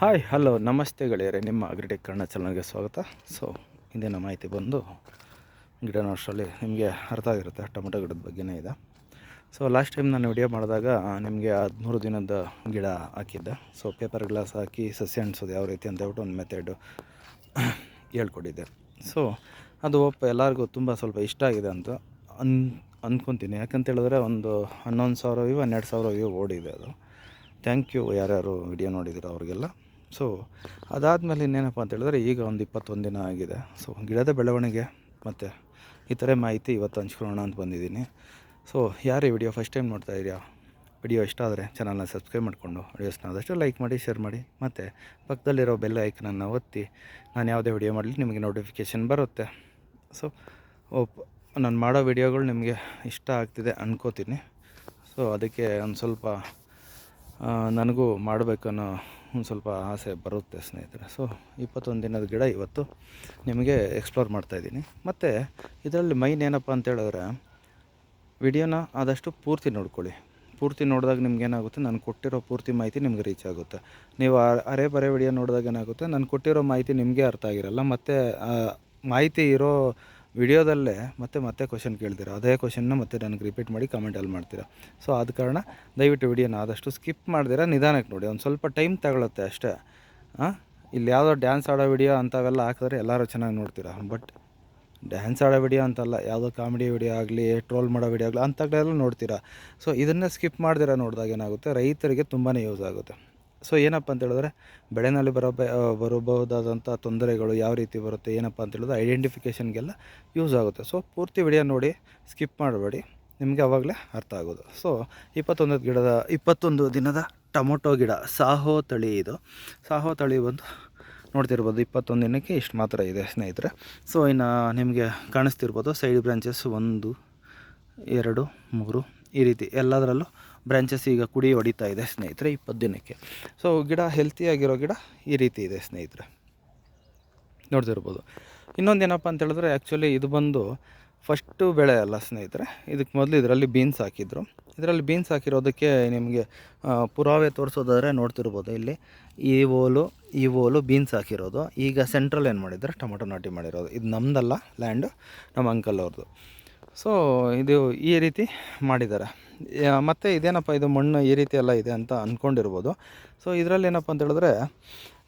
Hi hello ನಮಸ್ತೆ ಗೆಳೆಯರೆ, ನಿಮ್ಮ ಅಗ್ರಿಟೆಕ್ ಕನ್ನಡ ಚಾನಲ್ಗೆ ಸ್ವಾಗತ. ಸೊ ಇಂದಿನ ಮಾಹಿತಿ ಬಂದು ಗಿಡ ನೋಡೋಷ್ಟರಲ್ಲಿ ನಿಮಗೆ ಅರ್ಥ ಆಗಿರುತ್ತೆ, ಟೊಮೆಟೊ ಗಿಡದ ಬಗ್ಗೆನೇ ಇದೆ. ಸೊ ಲಾಸ್ಟ್ ಟೈಮ್ ನಾನು ವಿಡಿಯೋ ಮಾಡಿದಾಗ ನಿಮಗೆ ಹದಿಮೂರು ದಿನದ ಗಿಡ ಹಾಕಿದ್ದೆ. ಸೊ ಪೇಪರ್ ಗ್ಲಾಸ್ ಹಾಕಿ ಸಸಿ ಅಣಿಸೋದು ಯಾವ ರೀತಿ ಅಂತ ಹೇಳ್ಬಿಟ್ಟು ಒಂದು ಮೆಥಡು ಹೇಳ್ಕೊಟ್ಟಿದ್ದೆ. ಸೊ ಅದು ಒಪ್ಪ ಎಲ್ಲರಿಗೂ ತುಂಬ ಸ್ವಲ್ಪ ಇಷ್ಟ ಆಗಿದೆ ಅಂತ ಅನ್ ಅಂದ್ಕೊತೀನಿ ಯಾಕಂತ ಹೇಳಿದ್ರೆ ಒಂದು ಹನ್ನೊಂದು ಸಾವಿರ ವ್ಯೂ, ಹನ್ನೆರಡು ಸಾವಿರ ವ್ಯೂ ಓಡಿದೆ ಅದು. ಥ್ಯಾಂಕ್ ಯು ಯಾರ್ಯಾರು ವಿಡಿಯೋ ನೋಡಿದಿರೋ ಅವ್ರಿಗೆಲ್ಲ. ಸೊ ಅದಾದಮೇಲೆ ಇನ್ನೇನಪ್ಪ ಅಂತ ಹೇಳಿದ್ರೆ ಈಗ ಒಂದು ಇಪ್ಪತ್ತೊಂದು ದಿನ ಆಗಿದೆ. ಸೊ ಗಿಡದ ಬೆಳವಣಿಗೆ ಮತ್ತು ಈ ಥರ ಮಾಹಿತಿ ಇವತ್ತು ಹಂಚ್ಕೊಳ್ಳೋಣ ಅಂತ ಬಂದಿದ್ದೀನಿ. ಸೊ ಯಾರು ಈ ವಿಡಿಯೋ ಫಸ್ಟ್ ಟೈಮ್ ನೋಡ್ತಾ ಇದೆಯಾ ವಿಡಿಯೋ ಇಷ್ಟ ಆದರೆ ಚಾನಲ್ನ ಸಬ್ಸ್ಕ್ರೈಬ್ ಮಾಡಿಕೊಂಡು ವಿಡಿಯೋಸ್ನ ಆದಷ್ಟು ಲೈಕ್ ಮಾಡಿ ಶೇರ್ ಮಾಡಿ, ಮತ್ತು ಪಕ್ಕದಲ್ಲಿರೋ ಬೆಲ್ ಐಕನನ್ನು ಒತ್ತಿ, ನಾನು ಯಾವುದೇ ವಿಡಿಯೋ ಮಾಡಲಿ ನಿಮಗೆ ನೋಟಿಫಿಕೇಷನ್ ಬರುತ್ತೆ. ಸೊ ಓಪ್ ನಾನು ಮಾಡೋ ವಿಡಿಯೋಗಳು ನಿಮಗೆ ಇಷ್ಟ ಆಗ್ತಿದೆ ಅನ್ಕೋತೀನಿ. ಸೊ ಅದಕ್ಕೆ ಒಂದು ಸ್ವಲ್ಪ ನನಗೂ ಮಾಡಬೇಕನ್ನೋ ಒಂದು ಸ್ವಲ್ಪ ಆಸೆ ಬರುತ್ತೆ ಸ್ನೇಹಿತರೆ. ಸೊ ಇಪ್ಪತ್ತೊಂದು ದಿನದ ಗಿಡ ಇವತ್ತು ನಿಮಗೆ ಎಕ್ಸ್ಪ್ಲೋರ್ ಮಾಡ್ತಾಯಿದ್ದೀನಿ ಮತ್ತು ಇದರಲ್ಲಿ ಮೈನ್ ಏನಪ್ಪ ಅಂತ ಹೇಳಿದ್ರೆ, ವಿಡಿಯೋನ ಆದಷ್ಟು ಪೂರ್ತಿ ನೋಡ್ಕೊಳ್ಳಿ. ಪೂರ್ತಿ ನೋಡಿದಾಗ ನಿಮ್ಗೆ ಏನಾಗುತ್ತೆ? ನಾನು ಕೊಟ್ಟಿರೋ ಪೂರ್ತಿ ಮಾಹಿತಿ ನಿಮ್ಗೆ ರೀಚ್ ಆಗುತ್ತೆ. ನೀವು ಅರೆ ಬರೆ ವಿಡಿಯೋ ನೋಡಿದಾಗ ಏನಾಗುತ್ತೆ? ನಾನು ಕೊಟ್ಟಿರೋ ಮಾಹಿತಿ ನಿಮಗೆ ಅರ್ಥ ಆಗಿರಲ್ಲ. ಮತ್ತು ಮಾಹಿತಿ ಇರೋ ವಿಡಿಯೋದಲ್ಲೇ ಮತ್ತೆ ಮತ್ತೆ ಕ್ವಶನ್ ಕೇಳ್ತೀರಾ? ಅದೇ ಕ್ವಶನ್ನ ಮತ್ತೆ ನನಗೆ ರಿಪೀಟ್ ಮಾಡಿ ಕಮೆಂಟಲ್ಲಿ ಮಾಡ್ತೀರಾ? ಸೊ ಆದ ಕಾರಣ ದಯವಿಟ್ಟು ವಿಡಿಯೋನ ಆದಷ್ಟು ಸ್ಕಿಪ್ ಮಾಡಿದಿರ? ನಿಧಾನಕ್ಕೆ ನೋಡಿ. ಒಂದು ಸ್ವಲ್ಪ ಟೈಮ್ ತಗೊಳುತ್ತೆ ಅಷ್ಟೇ. ಇಲ್ಲಿ ಯಾವುದೋ ಡ್ಯಾನ್ಸ್ ಆಡೋ ವಿಡಿಯೋ ಅಂಥವೆಲ್ಲ ಹಾಕಿದ್ರೆ ಎಲ್ಲರೂ ಚೆನ್ನಾಗಿ ನೋಡ್ತೀರಾ? ಬಟ್ ಡ್ಯಾನ್ಸ್ ಆಡೋ ವಿಡಿಯೋ ಅಂತಲ್ಲ, ಯಾವುದೋ ಕಾಮಿಡಿ ವಿಡಿಯೋ ಆಗಲಿ ಟ್ರೋಲ್ ಮಾಡೋ ವಿಡಿಯೋ ಆಗಲಿ ಅಂಥಗಳೆಲ್ಲ ನೋಡ್ತೀರಾ? ಸೊ ಇದನ್ನೇ ಸ್ಕಿಪ್ ಮಾಡಿದಿರ ನೋಡಿದಾಗ ಏನಾಗುತ್ತೆ? ರೈತರಿಗೆ ತುಂಬಾ ಯೂಸ್ ಆಗುತ್ತೆ. ಸೊ ಏನಪ್ಪ ಅಂತ ಹೇಳಿದ್ರೆ, ಬೆಳೆನಲ್ಲಿ ಬರೋ ಬರಬಹುದಾದಂಥ ತೊಂದರೆಗಳು ಯಾವ ರೀತಿ ಬರುತ್ತೆ, ಏನಪ್ಪ ಅಂತ ಹೇಳಿದ್ರೆ ಐಡೆಂಟಿಫಿಕೇಷನ್ಗೆಲ್ಲ ಯೂಸ್ ಆಗುತ್ತೆ. ಸೊ ಪೂರ್ತಿ ವಿಡಿಯೋ ನೋಡಿ ಸ್ಕಿಪ್ ಮಾಡಬೇಡಿ. ನಿಮಗೆ ಅವಾಗಲೇ ಅರ್ಥ ಆಗೋದು. ಸೊ ಇಪ್ಪತ್ತೊಂದು ಗಿಡದ, ಇಪ್ಪತ್ತೊಂದು ದಿನದ ಟೊಮೊಟೊ ಗಿಡ, ಸಾಹೋ ತಳಿ ಇದು. ಸಾಹೋ ತಳಿ ಬಂದು ನೋಡ್ತಿರ್ಬೋದು, ಇಪ್ಪತ್ತೊಂದು ದಿನಕ್ಕೆ ಇಷ್ಟು ಮಾತ್ರ ಇದೆ ಸ್ನೇಹಿತರೆ. ಸೊ ಇನ್ನು ನಿಮಗೆ ಕಾಣಿಸ್ತಿರ್ಬೋದು ಸೈಡ್ ಬ್ರಾಂಚಸ್ ಒಂದು, ಎರಡು, ಮೂರು, ಈ ರೀತಿ ಎಲ್ಲದರಲ್ಲೂ ಬ್ರಾಂಚಸ್ ಈಗ ಕುಡಿ ಹೊಡಿತಾ ಇದೆ ಸ್ನೇಹಿತರೆ ಇಪ್ಪತ್ತು ದಿನಕ್ಕೆ. ಸೊ ಗಿಡ ಹೆಲ್ತಿಯಾಗಿರೋ ಗಿಡ ಈ ರೀತಿ ಇದೆ ಸ್ನೇಹಿತರೆ. ನೋಡ್ತಿರ್ಬೋದು. ಇನ್ನೊಂದು ಏನಪ್ಪ ಅಂತ ಹೇಳಿದ್ರೆ ಆ್ಯಕ್ಚುಲಿ ಇದು ಬಂದು ಫಸ್ಟು ಬೆಳೆ ಅಲ್ಲ ಸ್ನೇಹಿತರೆ. ಇದಕ್ಕೆ ಮೊದಲು ಇದರಲ್ಲಿ ಬೀನ್ಸ್ ಹಾಕಿದ್ರು. ಇದರಲ್ಲಿ ಬೀನ್ಸ್ ಹಾಕಿರೋದಕ್ಕೆ ನಿಮಗೆ ಪುರಾವೆ ತೋರಿಸೋದಾದ್ರೆ ನೋಡ್ತಿರ್ಬೋದು ಇಲ್ಲಿ. ಈ ಓಲು ಈ ಓಲು ಬೀನ್ಸ್ ಹಾಕಿರೋದು. ಈಗ ಸೆಂಟ್ರಲ್ ಏನು ಮಾಡಿದ್ದಾರೆ? ಟೊಮೊಟೊ ನಾಟಿ ಮಾಡಿರೋದು. ಇದು ನಮ್ಮದಲ್ಲ ಲ್ಯಾಂಡು ನಮ್ಮ ಅಂಕಲ್ ಅವ್ರದ್ದು ಸೊ ಇದು ಈ ರೀತಿ ಮಾಡಿದ್ದಾರೆ. ಮತ್ತು ಇದೇನಪ್ಪ ಇದು ಮಣ್ಣು ಈ ರೀತಿ ಎಲ್ಲ ಇದೆ ಅಂತ ಅಂದ್ಕೊಂಡಿರ್ಬೋದು ಸೊ ಇದರಲ್ಲಿ ಏನಪ್ಪ ಅಂತ ಹೇಳಿದ್ರೆ,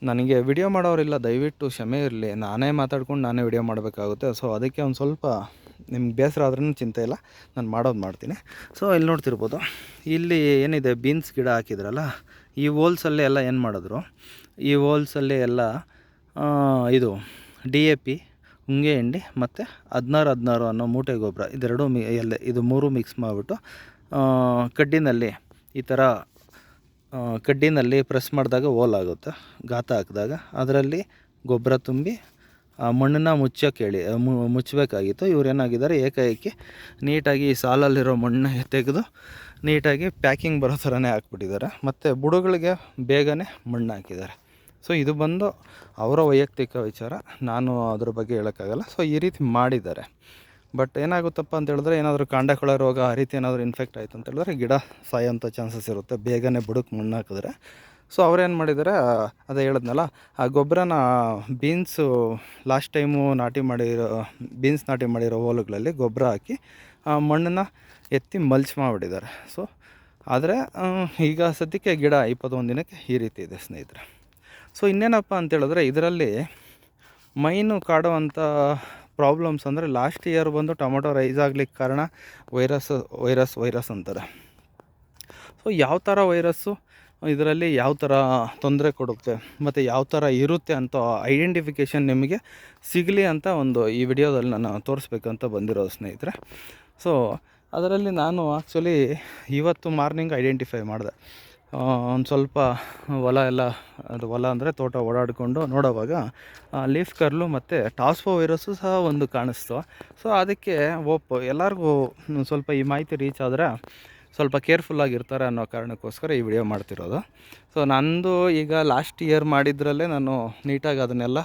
ನನಗೆ ವಿಡಿಯೋ ಮಾಡೋರಿಲ್ಲ ದಯವಿಟ್ಟು ಕ್ಷಮೆ ಇರಲಿ. ನಾನೇ ಮಾತಾಡ್ಕೊಂಡು ನಾನೇ ವಿಡಿಯೋ ಮಾಡಬೇಕಾಗುತ್ತೆ. ಸೊ ಅದಕ್ಕೆ ಒಂದು ಸ್ವಲ್ಪ ನಿಮ್ಗೆ ಬೇಸರ ಆದ್ರೂ ಚಿಂತೆ ಇಲ್ಲ. ನಾನು ಮಾಡೋದು ಮಾಡ್ತೀನಿ. ಸೊ ಇಲ್ಲಿ ನೋಡ್ತಿರ್ಬೋದು, ಇಲ್ಲಿ ಏನಿದೆ ಬೀನ್ಸ್ ಗಿಡ ಹಾಕಿದ್ರಲ್ಲ, ಈ ಹೋಲ್ಸಲ್ಲೇ ಎಲ್ಲ ಏನು ಮಾಡಿದ್ರು? ಈ ಹೋಲ್ಸಲ್ಲೇ ಎಲ್ಲ ಇದು ಡಿ ಎ ಪಿ ಹುಂಗೆ ಹಿಂಡಿ ಮತ್ತು ಹದಿನಾರು ಹದಿನಾರು ಅನ್ನೋ ಮೂಟೆ ಗೊಬ್ಬರ. ಇದೆರಡು ಮಿ ಎಲ್ಲ ಇದು ಮೂರು ಮಿಕ್ಸ್ ಮಾಡಿಬಿಟ್ಟು ಕಡ್ಡಿನಲ್ಲಿ ಈ ಥರ ಕಡ್ಡಿನಲ್ಲಿ ಪ್ರೆಸ್ ಮಾಡಿದಾಗ ಓಲಾಗುತ್ತೆ ಗಾತ ಹಾಕಿದಾಗ. ಅದರಲ್ಲಿ ಗೊಬ್ಬರ ತುಂಬಿ, ಆ, ಮಣ್ಣನ್ನ ಮುಚ್ಚೋಕೆ ಹೇಳಿ ಮುಚ್ಚಬೇಕಾಗಿತ್ತು. ಇವ್ರು ಏನಾಗಿದ್ದಾರೆ, ಏಕಾಏಕಿ ನೀಟಾಗಿ ಈ ಸಾಲಲ್ಲಿರೋ ಮಣ್ಣನ್ನ ತೆಗೆದು ನೀಟಾಗಿ ಪ್ಯಾಕಿಂಗ್ ಬರೋ ಥರನೇ ಹಾಕ್ಬಿಟ್ಟಿದ್ದಾರೆ. ಮತ್ತು ಬುಡಗಳಿಗೆ ಬೇಗನೆ ಮಣ್ಣು ಹಾಕಿದ್ದಾರೆ. ಸೊ ಇದು ಬಂದು ಅವರ ವೈಯಕ್ತಿಕ ವಿಚಾರ. ನಾನು ಅದ್ರ ಬಗ್ಗೆ ಹೇಳೋಕ್ಕಾಗಲ್ಲ. ಸೊ ಈ ರೀತಿ ಮಾಡಿದ್ದಾರೆ. ಬಟ್ ಏನಾಗುತ್ತಪ್ಪ ಅಂತ ಹೇಳಿದ್ರೆ, ಏನಾದರೂ ಕಾಂಡಕೊಳ ರೋಗ ಆ ರೀತಿ ಏನಾದರೂ ಇನ್ಫೆಕ್ಟ್ ಆಯಿತು ಅಂತ ಹೇಳಿದ್ರೆ, ಗಿಡ ಸಾಯೋಂಥ ಚಾನ್ಸಸ್ ಇರುತ್ತೆ. ಬೇಗನೆ ಬುಡಕ್ಕೆ ಮಣ್ಣು ಹಾಕಿದ್ರೆ ಸೊ ಅವ್ರೇನು ಮಾಡಿದ್ದಾರೆ? ಅದೇ ಹೇಳಿದ್ನಲ್ಲ, ಆ ಗೊಬ್ಬರನ ಬೀನ್ಸು ಲಾಸ್ಟ್ ಟೈಮು ನಾಟಿ ಮಾಡಿರೋ ಬೀನ್ಸ್ ನಾಟಿ ಮಾಡಿರೋ ಹೋಲುಗಳಲ್ಲಿ ಗೊಬ್ಬರ ಹಾಕಿ, ಆ ಮಣ್ಣನ್ನು ಎತ್ತಿ ಮಲ್ಚ್ ಮಾಡಿಬಿಟ್ಟಿದ್ದಾರೆ. ಸೊ ಆದರೆ ಈಗ ಸದ್ಯಕ್ಕೆ ಗಿಡ ಇಪ್ಪತ್ತೊಂದು ದಿನಕ್ಕೆ ಈ ರೀತಿ ಇದೆ ಸ್ನೇಹಿತರೆ. ಸೊ ಇನ್ನೇನಪ್ಪ ಅಂತೇಳಿದ್ರೆ ಇದರಲ್ಲಿ ಮೈನು ಕಾಡುವಂಥ ಪ್ರಾಬ್ಲಮ್ಸ್ ಅಂದರೆ ಲಾಸ್ಟ್ ಇಯರ್ ಬಂದು ಟೊಮೊಟೊ ರೈಸ್ ಆಗ್ಲಿಕ್ಕೆ ಕಾರಣ ವೈರಸ್ ವೈರಸ್ ವೈರಸ್ ಅಂತಾರೆ. ಸೊ ಯಾವ ಥರ ವೈರಸ್ಸು ಇದರಲ್ಲಿ ಯಾವ ಥರ ತೊಂದರೆ ಕೊಡುತ್ತೆ, ಮತ್ತು ಯಾವ ಥರ ಇರುತ್ತೆ ಅಂತ ಐಡೆಂಟಿಫಿಕೇಷನ್ ನಿಮಗೆ ಸಿಗಲಿ ಅಂತ ಒಂದು ಈ ವಿಡಿಯೋದಲ್ಲಿ ನಾನು ತೋರಿಸ್ಬೇಕಂತ ಬಂದಿರೋದು ಸ್ನೇಹಿತರೆ. ಸೊ ಅದರಲ್ಲಿ ನಾನು ಆ್ಯಕ್ಚುಲಿ ಇವತ್ತು ಮಾರ್ನಿಂಗ್ ಐಡೆಂಟಿಫೈ ಮಾಡಿದೆ. ಒಂದು ಸ್ವಲ್ಪ ಹೊಲ ಎಲ್ಲ, ಅದು ಹೊಲ ಅಂದರೆ ತೋಟ ಓಡಾಡಿಕೊಂಡು ನೋಡೋವಾಗ ಲೀಫ್ ಕರ್ಲು ಮತ್ತು ಟಾಸ್ಫೋ ವೈರಸ್ಸು ಸಹ ಒಂದು ಕಾಣಿಸ್ತು. ಸೊ ಅದಕ್ಕೆ ಓಪ್ ಎಲ್ಲರಿಗೂ ಸ್ವಲ್ಪ ಈ ಮಾಹಿತಿ ರೀಚ್ ಆದರೆ ಸ್ವಲ್ಪ ಕೇರ್ಫುಲ್ಲಾಗಿರ್ತಾರೆ ಅನ್ನೋ ಕಾರಣಕ್ಕೋಸ್ಕರ ಈ ವಿಡಿಯೋ ಮಾಡ್ತಿರೋದು. ಸೊ ನಂದು ಈಗ ಲಾಸ್ಟ್ ಇಯರ್ ಮಾಡಿದ್ರಲ್ಲೇ ನಾನು ನೀಟಾಗಿ ಅದನ್ನೆಲ್ಲ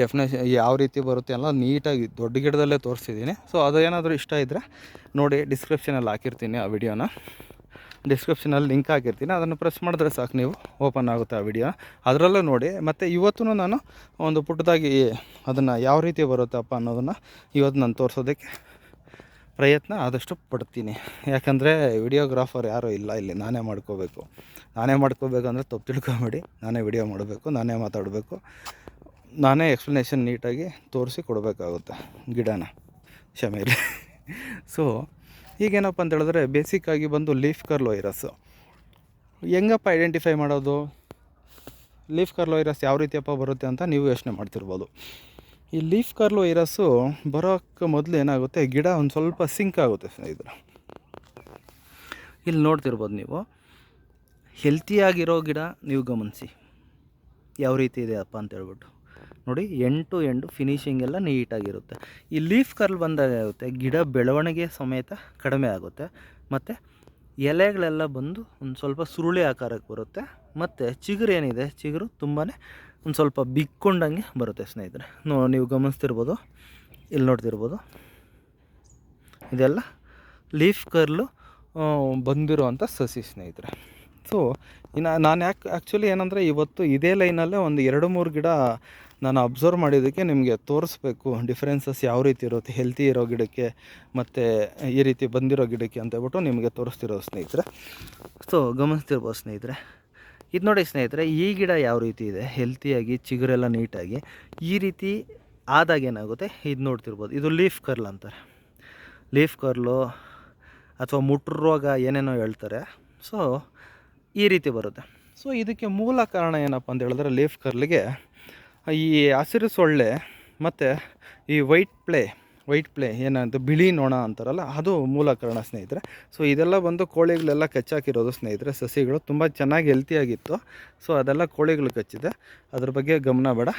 ಡೆಫಿನೇಷನ್ ಯಾವ ರೀತಿ ಬರುತ್ತೆ ಎಲ್ಲ ನೀಟಾಗಿ ದೊಡ್ಡ ಗಿಡದಲ್ಲೇ ತೋರಿಸಿದ್ದೀನಿ. ಸೊ ಅದು ಏನಾದರೂ ಇಷ್ಟ ಇದ್ದರೆ ನೋಡಿ ಡಿಸ್ಕ್ರಿಪ್ಷನಲ್ಲಿ ಹಾಕಿರ್ತೀನಿ ಆ ವಿಡಿಯೋನ ಡಿಸ್ಕ್ರಿಪ್ಷನಲ್ಲಿ ಲಿಂಕ್ ಹಾಕಿರ್ತೀನಿ. ಅದನ್ನು ಪ್ರೆಸ್ ಮಾಡಿದ್ರೆ ಸಾಕು ನೀವು. ಓಪನ್ ಆಗುತ್ತೆ ಆ ವಿಡಿಯೋ ಅದರಲ್ಲೂ ನೋಡಿ, ಮತ್ತು ಇವತ್ತು ನಾನು ಒಂದು ಪುಟ್ಟದಾಗಿ ಅದನ್ನು ಯಾವ ರೀತಿ ಬರುತ್ತಪ್ಪ ಅನ್ನೋದನ್ನು ಇವತ್ತು ನಾನು ತೋರಿಸೋದಕ್ಕೆ ಪ್ರಯತ್ನ ಆದಷ್ಟು ಪಡ್ತೀನಿ. ಯಾಕಂದರೆ ವಿಡಿಯೋಗ್ರಾಫರ್ ಯಾರೂ ಇಲ್ಲ ಇಲ್ಲಿ. ನಾನೇ ಮಾಡ್ಕೋಬೇಕು. ನಾನೇ ಮಾಡ್ಕೋಬೇಕಂದ್ರೆ ತಪ್ಪು ತಿಳ್ಕೊಬೇಡಿ. ನಾನೇ ವಿಡಿಯೋ ಮಾಡಬೇಕು, ನಾನೇ ಮಾತಾಡಬೇಕು. ನಾನೇ ಎಕ್ಸ್ಪ್ಲನೇಷನ್ ನೀಟಾಗಿ ತೋರಿಸಿ ಕೊಡಬೇಕಾಗುತ್ತೆ. ಗಿಡನ. ಕ್ಷಮೆಯಲ್ಲಿ ಸೊ ಈಗೇನಪ್ಪ ಅಂತ ಹೇಳಿದ್ರೆ ಬೇಸಿಕ್ಕಾಗಿ ಬಂದು ಲೀಫ್ ಕರ್ಲ್ ವೈರಸ್ ಹೆಂಗಪ್ಪ ಐಡೆಂಟಿಫೈ ಮಾಡೋದು? ಲೀಫ್ ಕರ್ಲ್ ವೈರಸ್ ಯಾವ ರೀತಿಯಪ್ಪ ಬರುತ್ತೆ ಅಂತ ನೀವು ಯೋಚನೆ ಮಾಡ್ತಿರ್ಬೋದು. ಈ ಲೀಫ್ ಕರ್ಲ್ ವೈರಸ್ಸು ಬರೋಕ್ಕೆ ಮೊದಲು ಏನಾಗುತ್ತೆ? ಗಿಡ ಒಂದು ಸ್ವಲ್ಪ ಸಿಂಕ್ ಆಗುತ್ತೆ ಸ್ನೇಹಿತರೆ. ಇಲ್ಲಿ ನೋಡ್ತಿರ್ಬೋದು ನೀವು. ಹೆಲ್ತಿಯಾಗಿರೋ ಗಿಡ ನೀವು ಗಮನಿಸಿ. ಯಾವ ರೀತಿ ಇದೆ ಅಪ್ಪ ಅಂತ ಹೇಳ್ಬಿಟ್ಟು. ನೋಡಿ ಎಂಟು ಎಂಡು ಫಿನಿಶಿಂಗ್ ಎಲ್ಲ ನೀಟಾಗಿರುತ್ತೆ. ಈ ಲೀಫ್ ಕರ್ಲ್ ಬಂದಾಗ ಆಗುತ್ತೆ, ಗಿಡ ಬೆಳವಣಿಗೆ ಸಮೇತ ಕಡಿಮೆ ಆಗುತ್ತೆ, ಮತ್ತು ಎಲೆಗಳೆಲ್ಲ ಬಂದು ಒಂದು ಸ್ವಲ್ಪ ಸುರುಳಿ ಆಕಾರಕ್ಕೆ ಬರುತ್ತೆ, ಮತ್ತು ಚಿಗುರು ಏನಿದೆ, ಚಿಗುರು ತುಂಬಾ ಒಂದು ಸ್ವಲ್ಪ ಬಿಕ್ಕೊಂಡಂಗೆ ಬರುತ್ತೆ ಸ್ನೇಹಿತರೆ. ನೋ, ನೀವು ಗಮನಿಸ್ತಿರ್ಬೋದು, ಇಲ್ಲಿ ನೋಡ್ತಿರ್ಬೋದು. ಇದೆಲ್ಲ ಲೀಫ್ ಕರ್ಲು ಬಂದಿರುವಂಥ ಸಸಿ ಸ್ನೇಹಿತರೆ. ಸೊ ಇನ್ನು ನಾನು ಯಾಕೆ ಆ್ಯಕ್ಚುಲಿ ಏನಂದರೆ ಇವತ್ತು ಇದೇ ಲೈನಲ್ಲೇ ಒಂದು ಎರಡು ಮೂರು ಗಿಡ ನಾನು ಅಬ್ಸರ್ವ್ ಮಾಡಿದ್ದಕ್ಕೆ ನಿಮಗೆ ತೋರಿಸ್ಬೇಕು ಡಿಫ್ರೆನ್ಸಸ್ ಯಾವ ರೀತಿ ಇರುತ್ತೆ ಹೆಲ್ತಿ ಇರೋ ಗಿಡಕ್ಕೆ ಮತ್ತು ಈ ರೀತಿ ಬಂದಿರೋ ಗಿಡಕ್ಕೆ ಅಂತ ಹೇಳ್ಬಿಟ್ಟು ನಿಮಗೆ ತೋರಿಸ್ತಿರೋ ಸ್ನೇಹಿತರೆ. ಸೊ ಗಮನಿಸ್ತಿರ್ಬೋದು ಸ್ನೇಹಿತರೆ. ಇದು ನೋಡಿ ಸ್ನೇಹಿತರೆ, ಈ ಗಿಡ ಯಾವ ರೀತಿ ಇದೆ? ಹೆಲ್ತಿಯಾಗಿ ಚಿಗುರೆಲ್ಲ ನೀಟಾಗಿ ಈ ರೀತಿ ಆದಾಗ ಏನಾಗುತ್ತೆ? ಇದು ನೋಡ್ತಿರ್ಬೋದು. ಇದು ಲೀಫ್ ಕರ್ಲ್ ಅಂತಾರೆ. ಲೀಫ್ ಕರ್ಲು ಅಥವಾ ಮುಟ್ರು ರೋಗ ಏನೇನೋ ಹೇಳ್ತಾರೆ. ಸೊ ಈ ರೀತಿ ಬರುತ್ತೆ. ಸೊ ಇದಕ್ಕೆ ಮೂಲ ಕಾರಣ ಏನಪ್ಪ ಅಂತ ಹೇಳಿದ್ರೆ ಲೀಫ್ ಕರ್ಲಿಗೆ ಈ ಹಸಿರು ಸೊಳ್ಳೆ ಮತ್ತು ಈ ವೈಟ್ ಪ್ಲೇ ವೈಟ್ ಪ್ಲೇ ಏನಂತ ಬಿಳಿ ನೊಣ ಅಂತಾರಲ್ಲ, ಅದು ಮೂಲ ಕಾರಣ ಸ್ನೇಹಿತರೆ. ಸೊ ಇದೆಲ್ಲ ಬಂದು ಕೋಳಿಗಳೆಲ್ಲ ಕಚ್ಚಾಕಿರೋದು ಸ್ನೇಹಿತರೆ. ಸಸಿಗಳು ತುಂಬ ಚೆನ್ನಾಗಿ ಹೆಲ್ತಿಯಾಗಿತ್ತು ಸೊ ಅದೆಲ್ಲ ಕೋಳಿಗಳು ಕಚ್ಚಿದೆ. ಅದ್ರ ಬಗ್ಗೆ ಗಮನ ಬೇಡ.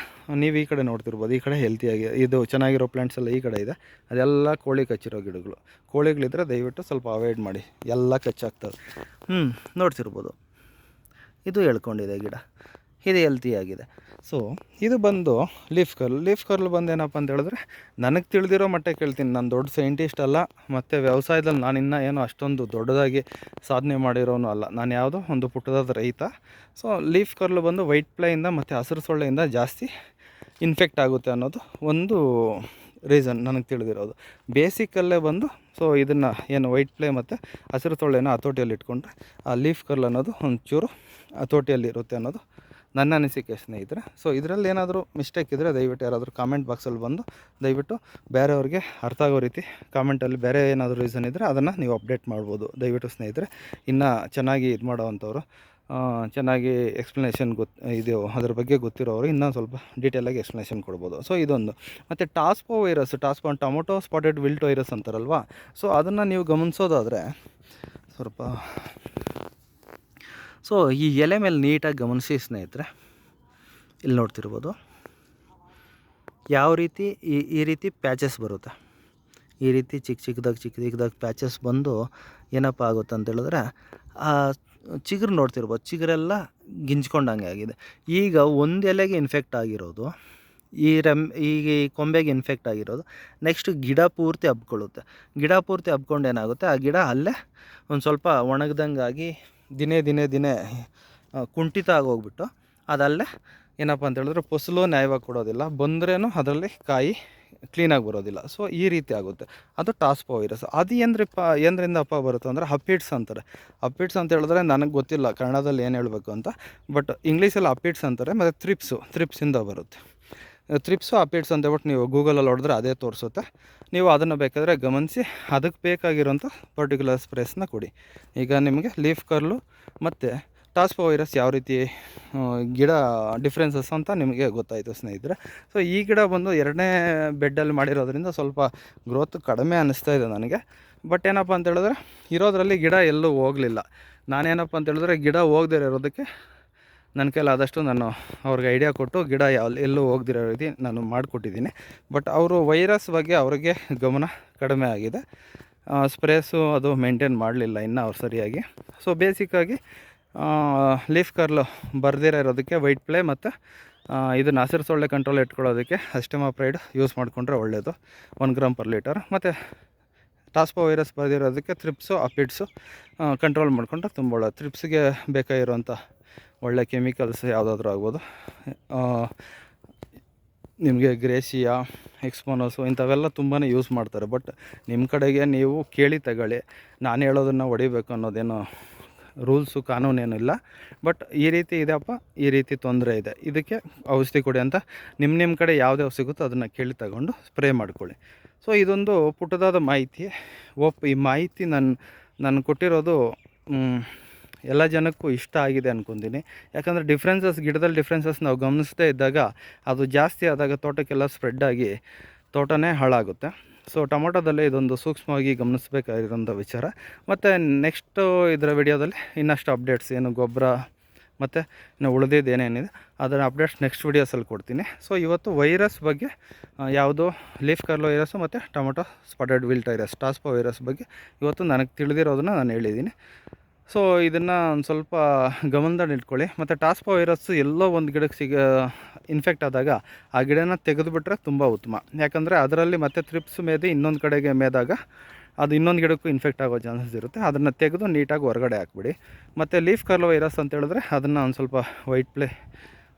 ನೀವು ಈ ಕಡೆ ನೋಡ್ತಿರ್ಬೋದು, ಈ ಕಡೆ ಹೆಲ್ತಿಯಾಗಿ ಇದು ಚೆನ್ನಾಗಿರೋ ಪ್ಲ್ಯಾಂಟ್ಸ್ ಎಲ್ಲ ಈ ಕಡೆ ಇದೆ. ಅದೆಲ್ಲ ಕೋಳಿ ಕಚ್ಚಿರೋ ಗಿಡಗಳು. ಕೋಳಿಗಳಿದ್ರೆ ದಯವಿಟ್ಟು ಸ್ವಲ್ಪ ಅವಾಯ್ಡ್ ಮಾಡಿ. ಎಲ್ಲ ಕಚ್ಚಾಗ್ತವೆ ಹ್ಞೂ ನೋಡ್ತಿರ್ಬೋದು. ಇದು ಹೇಳ್ಕೊಂಡಿದೆ ಗಿಡ. ಇದು ಹೆಲ್ತಿಯಾಗಿದೆ ಸೊ ಇದು ಬಂದು ಲೀಫ್ ಕರ್ಲ್ ಲೀಫ್ ಕರ್ಲ್ ಬಂದು ಏನಪ್ಪ ಅಂತ ಹೇಳಿದ್ರೆ, ನನಗೆ ತಿಳಿದಿರೋ ಮಟ್ಟಕ್ಕೆ ಕೇಳ್ತೀನಿ. ನಾನು ದೊಡ್ಡ ಸೈಂಟಿಸ್ಟ್ ಅಲ್ಲ, ಮತ್ತು ವ್ಯವಸಾಯದಲ್ಲಿ ನಾನು ಇನ್ನೂ ಏನೋ ಅಷ್ಟೊಂದು ದೊಡ್ಡದಾಗಿ ಸಾಧನೆ ಮಾಡಿರೋನು ಅಲ್ಲ. ನಾನು ಯಾವುದೋ ಒಂದು ಪುಟ್ಟದಾದ ರೈತ. ಸೊ ಲೀಫ್ ಕರ್ಲ್ ಬಂದು ವೈಟ್ ಪ್ಲೈಯಿಂದ ಮತ್ತು ಹಸಿರು ಸೊಳ್ಳೆಯಿಂದ ಜಾಸ್ತಿ ಇನ್ಫೆಕ್ಟ್ ಆಗುತ್ತೆ ಅನ್ನೋದು ಒಂದು ರೀಸನ್ ನನಗೆ ತಿಳಿದಿರೋದು. ಬೇಸಿಕಲ್ಲೇ ಬಂದು ಸೊ ಇದನ್ನು ಏನು ವೈಟ್ ಪ್ಲೇ ಮತ್ತು ಹಸಿರು ಸೊಳ್ಳೆನ ಹತೋಟಿಯಲ್ಲಿ ಇಟ್ಕೊಂಡ್ರೆ ಆ ಲೀಫ್ ಕರ್ಲ್ ಅನ್ನೋದು ಒಂಚೂರು ಹತೋಟಿಯಲ್ಲಿ ಇರುತ್ತೆ ಅನ್ನೋದು ನನ್ನ ಅನಿಸಿಕೆ ಸ್ನೇಹಿತರೆ. ಸೊ ಇದರಲ್ಲಿ ಏನಾದರೂ ಮಿಸ್ಟೇಕ್ ಇದ್ದರೆ ದಯವಿಟ್ಟು ಯಾರಾದರೂ ಕಾಮೆಂಟ್ ಬಾಕ್ಸಲ್ಲಿ ಬಂದು ದಯವಿಟ್ಟು ಬೇರೆಯವ್ರಿಗೆ ಅರ್ಥ ಆಗೋ ರೀತಿ ಕಾಮೆಂಟಲ್ಲಿ ಬೇರೆ ಏನಾದರೂ ರೀಸನ್ ಇದ್ದರೆ ಅದನ್ನು ನೀವು ಅಪ್ಡೇಟ್ ಮಾಡ್ಬೋದು. ದಯವಿಟ್ಟು ಸ್ನೇಹಿತರೆ, ಇನ್ನು ಚೆನ್ನಾಗಿ ಇದು ಮಾಡೋವಂಥವ್ರು ಚೆನ್ನಾಗಿ ಎಕ್ಸ್ಪ್ಲನೇಷನ್ ಗೊತ್ತು ಇದು ಅದ್ರ ಬಗ್ಗೆ ಗೊತ್ತಿರೋರು ಇನ್ನೂ ಸ್ವಲ್ಪ ಡೀಟೇಲಾಗಿ ಎಕ್ಸ್ಪ್ಲನೇಷನ್ ಕೊಡ್ಬೋದು. ಸೊ ಇದೊಂದು. ಮತ್ತು tospo virus tospo tomato spotted wilt virus ಅಂತಾರಲ್ವಾ? So ಅದನ್ನು ನೀವು ಗಮನಿಸೋದಾದರೆ, ಸ್ವಲ್ಪ ಸೊ ಈ ಎಲೆ ಮೇಲೆ ನೀಟಾಗಿ ಗಮನಿಸಿ ಸ್ನೇಹಿತರೆ, ಇಲ್ಲಿ ನೋಡ್ತಿರ್ಬೋದು. ಯಾವ ರೀತಿ ಈ ಈ ರೀತಿ ಪ್ಯಾಚಸ್ ಬರುತ್ತೆ. ಈ ರೀತಿ ಚಿಕ್ಕ ಚಿಕ್ಕದಾಗಿ ಚಿಕ್ಕ ಚಿಕ್ಕದಾಗಿ ಪ್ಯಾಚಸ್ ಬಂದು ಏನಪ್ಪ ಆಗುತ್ತೆ ಅಂತ ಹೇಳಿದ್ರೆ, ಆ ಚಿಗುರು ನೋಡ್ತಿರ್ಬೋದು. ಚಿಗುರೆಲ್ಲ ಗಿಂಜ್ಕೊಂಡಂಗೆ ಆಗಿದೆ. ಈಗ ಒಂದು ಎಲೆಗೆ ಇನ್ಫೆಕ್ಟ್ ಆಗಿರೋದು, ಈ ರೆಮ್ ಈಗ ಈ ಕೊಂಬೆಗೆ ಇನ್ಫೆಕ್ಟ್ ಆಗಿರೋದು ನೆಕ್ಸ್ಟ್ ಗಿಡ ಪೂರ್ತಿ ಹಬ್ಕೊಳ್ಳುತ್ತೆ. ಗಿಡ ಪೂರ್ತಿ ಹಬ್ಕೊಂಡು ಏನಾಗುತ್ತೆ? ಆ ಗಿಡ ಅಲ್ಲೇ ಒಂದು ಸ್ವಲ್ಪ ಒಣಗ್ದಂಗಾಗಿ ದಿನೇ ದಿನೇ ದಿನೇ ಕುಂಠಿತ ಆಗೋಗ್ಬಿಟ್ಟು ಅದಲ್ಲೇ ಏನಪ್ಪ ಅಂತ ಹೇಳಿದ್ರೆ ಫಸಲು ನ್ಯಾಯವಾಗಿ ಕೊಡೋದಿಲ್ಲ, ಬಂದ್ರೇನು ಅದರಲ್ಲಿ ಕಾಯಿ ಕ್ಲೀನಾಗಿ ಬರೋದಿಲ್ಲ. ಸೊ ಈ ರೀತಿ ಆಗುತ್ತೆ. ಅದು ಟಾಸ್ಪೋ ವೈರಸ್ ಅದು ಏನ್ರಿಪ್ಪ ಏನರಿಂದಪ್ಪ ಬರುತ್ತೆ ಅಂದರೆ ಹಪಿಟ್ಸ್ ಅಂತಾರೆ. ಅಪ್ಪಿಟ್ಸ್ ಅಂತ ಹೇಳಿದ್ರೆ ನನಗೆ ಗೊತ್ತಿಲ್ಲ, ಕನ್ನಡದಲ್ಲಿ ಏನು ಹೇಳಬೇಕು ಅಂತ. ಬಟ್ ಇಂಗ್ಲೀಷಲ್ಲಿ ಅಪ್ಪಿಟ್ಸ್ ಅಂತಾರೆ, ಮತ್ತು ಥ್ರಿಪ್ಸು ಥ್ರಿಪ್ಸಿಂದ ಬರುತ್ತೆ. ತ್ರಿಪ್ಸು ಅಪ್ಡೇಟ್ಸ್ ಅಂತ ಹೇಳ್ಬಿಟ್ಟು ನೀವು ಗೂಗಲಲ್ಲಿ ಹೊಡೆದ್ರೆ ಅದೇ ತೋರಿಸುತ್ತೆ. ನೀವು ಅದನ್ನು ಬೇಕಾದರೆ ಗಮನಿಸಿ, ಅದಕ್ಕೆ ಬೇಕಾಗಿರೋಂಥ ಪರ್ಟಿಕ್ಯುಲರ್ ಸ್ಪ್ರೇಸ್ನ ಕೊಡಿ. ಈಗ ನಿಮಗೆ ಲೀಫ್ ಕರ್ಲು ಮತ್ತು ಟಾಸ್ಪೋ ವೈರಸ್ ಯಾವ ರೀತಿ ಗಿಡ ಡಿಫ್ರೆನ್ಸಸ್ ಅಂತ ನಿಮಗೆ ಗೊತ್ತಾಯಿತು ಸ್ನೇಹಿತರೆ. ಸೊ ಈ ಗಿಡ ಬಂದು ಎರಡನೇ ಬೆಡ್ಡಲ್ಲಿ ಮಾಡಿರೋದ್ರಿಂದ ಸ್ವಲ್ಪ ಗ್ರೋತ್ ಕಡಿಮೆ ಅನ್ನಿಸ್ತಾ ಇದೆ ನನಗೆ. ಬಟ್ ಏನಪ್ಪ ಅಂತ ಹೇಳಿದ್ರೆ, ಇರೋದರಲ್ಲಿ ಗಿಡ ಎಲ್ಲೂ ಹೋಗಲಿಲ್ಲ. ನಾನೇನಪ್ಪ ಅಂತ ಹೇಳಿದ್ರೆ, ಗಿಡ ಹೋಗದೇ ಇರೋದಕ್ಕೆ ನನ್ನ ಕೈಲಿ ಆದಷ್ಟು ನಾನು ಅವ್ರಿಗೆ ಐಡಿಯಾ ಕೊಟ್ಟು ಗಿಡ ಎಲ್ಲೂ ಹೋಗ್ದಿರೋ ರೀತಿ ನಾನು ಮಾಡಿಕೊಟ್ಟಿದ್ದೀನಿ. ಬಟ್ ಅವರು ವೈರಸ್ ಬಗ್ಗೆ ಅವರಿಗೆ ಗಮನ ಕಡಿಮೆ ಆಗಿದೆ. ಸ್ಪ್ರೇಸು ಅದು ಮೇಂಟೈನ್ ಮಾಡಲಿಲ್ಲ ಇನ್ನೂ ಅವ್ರು ಸರಿಯಾಗಿ. ಸೊ ಬೇಸಿಕ್ಕಾಗಿ ಲೀಫ್ ಕರ್ಲು ಬರ್ದಿರೋ ಇರೋದಕ್ಕೆ ವೈಟ್ ಪ್ಲೇ ಮತ್ತು ಇದನ್ನು ಹಸಿರು ಸೊಳ್ಳೆ ಕಂಟ್ರೋಲ್ ಇಟ್ಕೊಳ್ಳೋದಕ್ಕೆ ಅಸ್ಟೆಮಾ ಪ್ರೈಡ್ ಯೂಸ್ ಮಾಡಿಕೊಂಡ್ರೆ ಒಳ್ಳೆಯದು ಒನ್ ಗ್ರಾಮ್ ಪರ್ ಲೀಟರ್ ಮತ್ತು ಟಾಸ್ಪೋ ವೈರಸ್ ಬರೆದಿರೋದಕ್ಕೆ ತ್ರಿಪ್ಸು ಅಪಿಡ್ಸು ಕಂಟ್ರೋಲ್ ಮಾಡಿಕೊಂಡ್ರೆ ತುಂಬ ಒಳ್ಳೆ ತ್ರಿಪ್ಸ್ಗೆ ಬೇಕಾಗಿರುವಂಥ ಒಳ್ಳೆ ಕೆಮಿಕಲ್ಸ್ ಯಾವುದಾದ್ರೂ ಆಗ್ಬೋದು. ನಿಮಗೆ ಗ್ರೇಸಿಯಾ, ಎಕ್ಸ್ಪೋನೋಸು ಇಂಥವೆಲ್ಲ ತುಂಬಾ ಯೂಸ್ ಮಾಡ್ತಾರೆ. ಬಟ್ ನಿಮ್ಮ ಕಡೆಗೆ ನೀವು ಕೇಳಿ ತಗೊಳ್ಳಿ. ನಾನು ಹೇಳೋದನ್ನು ಹೊಡಿಬೇಕು ಅನ್ನೋದೇನು ರೂಲ್ಸು ಕಾನೂನೇನಿಲ್ಲ ಬಟ್ ಈ ರೀತಿ ಇದೆಯಪ್ಪ, ಈ ರೀತಿ ತೊಂದರೆ ಇದೆ. ಇದಕ್ಕೆ ಔಷಧಿ ಕೊಡಿ ಅಂತ ನಿಮ್ಮ ನಿಮ್ಮ ಕಡೆ ಯಾವುದೇ ಸಿಗುತ್ತೋ ಅದನ್ನು ಕೇಳಿ ತಗೊಂಡು ಸ್ಪ್ರೇ ಮಾಡ್ಕೊಳ್ಳಿ. ಸೊ, ಇದೊಂದು ಪುಟ್ಟದಾದ ಮಾಹಿತಿ. ಒಪ್ ಈ ಮಾಹಿತಿ ನಾನು ನಾನು ಕೊಟ್ಟಿರೋದು ಎಲ್ಲ ಜನಕ್ಕೂ ಇಷ್ಟ ಆಗಿದೆ ಅಂದ್ಕೊತೀನಿ ಯಾಕಂದರೆ ಡಿಫ್ರೆನ್ಸಸ್ ಗಿಡದಲ್ಲಿ ಡಿಫ್ರೆನ್ಸಸ್ ನಾವು ಗಮನಿಸದೇ ಇದ್ದಾಗ ಅದು ಜಾಸ್ತಿ ಆದಾಗ ತೋಟಕ್ಕೆಲ್ಲ ಸ್ಪ್ರೆಡ್ ಆಗಿ ತೋಟನೇ ಹಾಳಾಗುತ್ತೆ. ಸೊ ಟೊಮೊಟೊದಲ್ಲಿ ಇದೊಂದು ಸೂಕ್ಷ್ಮವಾಗಿ ಗಮನಿಸಬೇಕಾಗಿರೋಂಥ ವಿಚಾರ. ಮತ್ತು ನೆಕ್ಸ್ಟು ಇದರ ವಿಡಿಯೋದಲ್ಲಿ ಇನ್ನಷ್ಟು ಅಪ್ಡೇಟ್ಸ್ ಏನು ಗೊಬ್ಬರ, ಮತ್ತು ಇನ್ನು ಉಳಿದಿದ್ದು ಏನೇನಿದೆ, ಅದರ ಅಪ್ಡೇಟ್ಸ್ ನೆಕ್ಸ್ಟ್ ವೀಡಿಯೋಸಲ್ಲಿ ಕೊಡ್ತೀನಿ. ಸೊ ಇವತ್ತು ವೈರಸ್ ಬಗ್ಗೆ ಯಾವುದು ಲೀಫ್ ಕರ್ಲ್ ವೈರಸ್ಸು ಮತ್ತು tomato spotted wilt virus tospo virus ಬಗ್ಗೆ ಇವತ್ತು ನನಗೆ ತಿಳಿದಿರೋದನ್ನು ನಾನು ಹೇಳಿದ್ದೀನಿ. ಸೊ ಇದನ್ನು ಒಂದು ಸ್ವಲ್ಪ ಗಮನದಲ್ಲಿ ಇಟ್ಕೊಳ್ಳಿ. ಮತ್ತು ಟಾಸ್ಪಾ ವೈರಸ್ ಎಲ್ಲೋ ಒಂದು ಗಿಡಕ್ಕೆ ಸಿಗ ಇನ್ಫೆಕ್ಟ್ ಆದಾಗ ಆ ಗಿಡನ ತೆಗೆದುಬಿಟ್ರೆ ತುಂಬ ಉತ್ತಮ. ಯಾಕಂದರೆ ಅದರಲ್ಲಿ ಮತ್ತೆ ತ್ರಿಪ್ಸ್ ಮೇದಿ ಇನ್ನೊಂದು ಕಡೆಗೆ ಮೇದಾಗ ಅದು ಇನ್ನೊಂದು ಗಿಡಕ್ಕೂ ಇನ್ಫೆಕ್ಟ್ ಆಗೋ ಚಾನ್ಸಸ್ ಇರುತ್ತೆ. ಅದನ್ನು ತೆಗೆದು ನೀಟಾಗಿ ಹೊರಗಡೆ ಹಾಕ್ಬಿಡಿ. ಮತ್ತು ಲೀಫ್ ಕರ್ಲ್ ವೈರಸ್ ಅಂತ ಹೇಳಿದ್ರೆ ಅದನ್ನು ಒಂದು ಸ್ವಲ್ಪ ವೈಟ್ ಪ್ಲೇ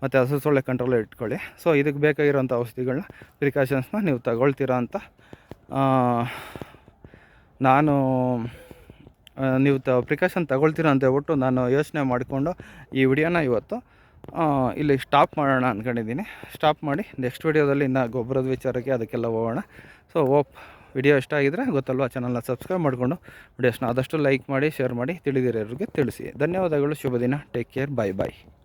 ಮತ್ತು ಹಸು ಸೊಳ್ಳೆ ಕಂಟ್ರೋಲ್ ಇಟ್ಕೊಳ್ಳಿ. ಸೊ ಇದಕ್ಕೆ ಬೇಕಾಗಿರೋಂಥ ಔಷಧಿಗಳನ್ನ ಪ್ರಿಕಾಷನ್ಸ್ನ ನೀವು ತಗೊಳ್ತೀರಾ ಅಂತ ನಾನು ನೀವು ತ ಪ್ರಿಕಾಷನ್ ತಗೊಳ್ತೀರಾ ಅಂತ ಹೇಳ್ಬಿಟ್ಟು ನಾನು ಯೋಚನೆ ಮಾಡಿಕೊಂಡು ಈ ವಿಡಿಯೋನ ಇವತ್ತು ಇಲ್ಲಿ ಸ್ಟಾಪ್ ಮಾಡೋಣ ಅಂದ್ಕೊಂಡಿದ್ದೀನಿ ಸ್ಟಾಪ್ ಮಾಡಿ ನೆಕ್ಸ್ಟ್ ವಿಡಿಯೋದಲ್ಲಿ ಇನ್ನು ಗೊಬ್ಬರದ ವಿಚಾರಕ್ಕೆ ಅದಕ್ಕೆಲ್ಲ ಹೋಗೋಣ. ಸೊ ಓಪ್ ವಿಡಿಯೋ ಇಷ್ಟ ಆಗಿದ್ರೆ ಗೊತ್ತಲ್ವಾ ಚಾನಲ್ನ ಸಬ್ಸ್ಕ್ರೈಬ್ ಮಾಡಿಕೊಂಡು ವಿಡಿಯೋಸ್ನ ಆದಷ್ಟು ಲೈಕ್ ಮಾಡಿ ಶೇರ್ ಮಾಡಿ ತಿಳಿದಿರೋರಿಗೆ ತಿಳಿಸಿ. ಧನ್ಯವಾದಗಳು, ಶುಭ ದಿನ ಟೇಕ್ ಕೇರ್ ಬಾಯ್ ಬಾಯ್